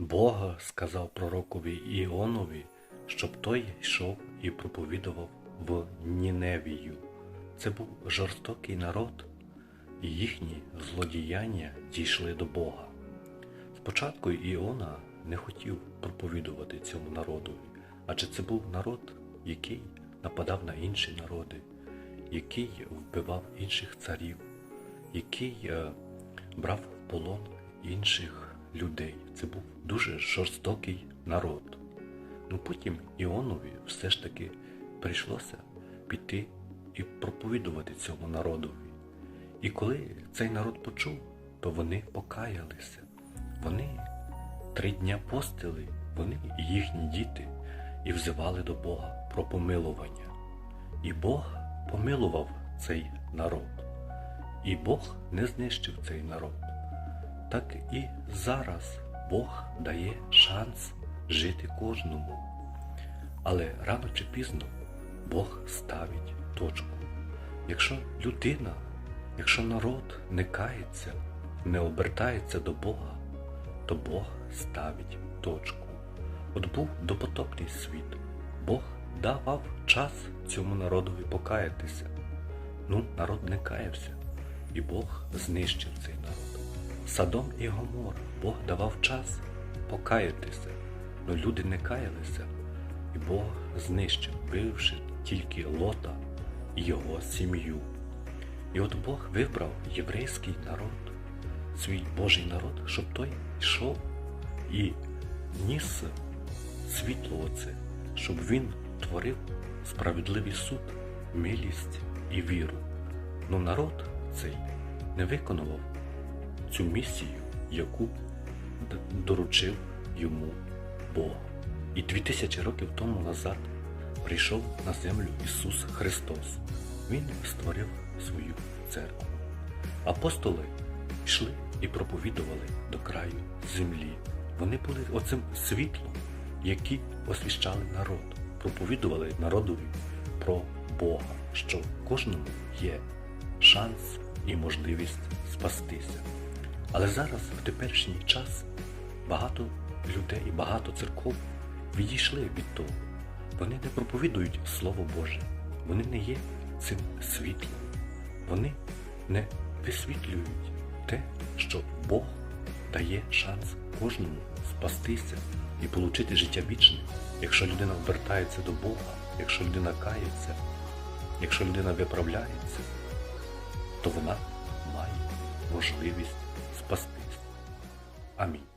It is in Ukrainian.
Бога сказав пророкові Іонові, щоб той йшов і проповідував в Ніневію. Це був жорстокий народ, і їхні злодіяння дійшли до Бога. Спочатку Іона не хотів проповідувати цьому народові, адже це був народ, який нападав на інші народи, який вбивав інших царів, який е, брав в полон інших людей. Це був дуже жорстокий народ. Ну потім Іонові все ж таки прийшлося піти і проповідувати цьому народові. І коли цей народ почув, то вони покаялися. Вони три дня постили, вони і їхні діти, і взивали до Бога про помилування. І Бог помилував цей народ. І Бог не знищив цей народ. Так і зараз Бог дає шанс жити кожному. Але рано чи пізно Бог ставить точку. Якщо людина, якщо народ не кається, не обертається до Бога, то Бог ставить точку. От був допотопний світ. Бог давав час цьому народові покаятися. Ну, народ не каявся, і Бог знищив цей народ. Садом і Гомор Бог давав час покаятися, але люди не каялися, і Бог знищив, бивши тільки Лота і його сім'ю. І от Бог вибрав єврейський народ, свій Божий народ, щоб той йшов і ніс світло оце, щоб він творив справедливий суд, милість і віру. Ну народ цей не виконував цю місію, яку доручив йому Бог. І дві тисячі років тому назад прийшов на землю Ісус Христос. Він створив свою церкву. Апостоли йшли і проповідували до краю землі. Вони були оцим світлом, які освіщали народ, проповідували народові про Бога, що кожному є шанс і можливість спастися. Але зараз, в теперішній час, багато людей, і багато церков відійшли від того. Вони не проповідують Слово Боже, вони не є цим світлом, вони не висвітлюють те, що Бог дає шанс кожному спастися і отримати життя вічне, якщо людина вертається до Бога, якщо людина кається, якщо людина виправляється, то вона має можливість спастись. Амінь.